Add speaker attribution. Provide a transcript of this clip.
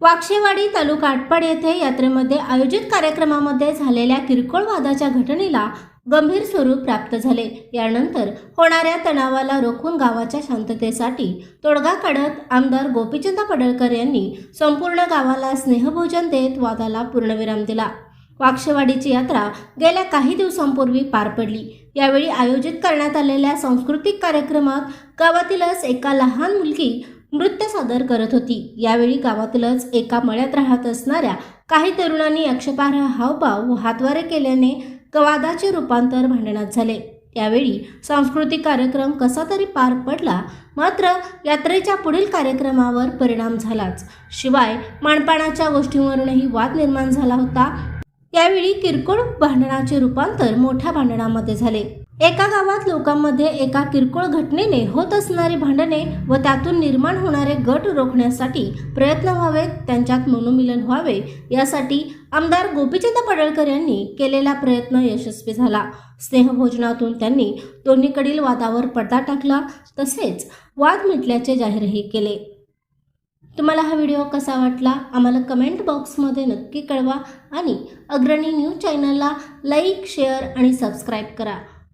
Speaker 1: वाक्षेवाडी तालुका आटपाड येथे यात्रेमध्ये आयोजित कार्यक्रमामध्ये झालेल्या किरकोळ वादाच्या घटनेला गंभीर स्वरूप प्राप्त झाले. यानंतर होणाऱ्या तणावाला रोखून गावाच्या शांततेसाठी तोडगा काढत आमदार गोपीचंद पडळकर यांनी संपूर्ण गावाला स्नेहभोजन देत वादाला पूर्णविराम दिला. वाक्षेवाडीची यात्रा गेल्या काही दिवसांपूर्वी पार पडली. यावेळी आयोजित करण्यात आलेल्या सांस्कृतिक कार्यक्रमात गावातीलच एका लहान मुलगी नृत्य सादर करत होती. यावेळी गावातीलच एका मळ्यात राहत असणाऱ्या काही तरुणांनी अक्षपार्ह हावभाव व हातवारे केल्याने वादाचे रूपांतर भांडणात झाले. यावेळी सांस्कृतिक कार्यक्रम कसा तरी पार पडला मात्र यात्रेच्या पुढील कार्यक्रमावर परिणाम झालाच. शिवाय माणपाणाच्या गोष्टींवरूनही वाद निर्माण झाला होता. यावेळी किरकोळ भांडणाचे रूपांतर मोठ्या भांडणामध्ये झाले. एका गावात लोकांमध्ये एका किरकोळ घटनेने होत असणारी भांडणे व त्यातून निर्माण होणारे गट रोखण्यासाठी प्रयत्न व्हावेत त्यांच्यात मनोमिलन व्हावे यासाठी आमदार गोपीचंद पडळकर यांनी केलेला प्रयत्न यशस्वी झाला. स्नेहभोजनातून त्यांनी दोन्हीकडील वादावर पडदा टाकला तसेच वाद मिटल्याचे जाहीरही केले. तुम्हाला हा व्हिडिओ कसा वाटला? आम्हाला कमेंट बॉक्समध्ये नक्की कळवा आणि अग्रणी न्यूज चॅनलला लाईक शेअर आणि सबस्क्राईब करा.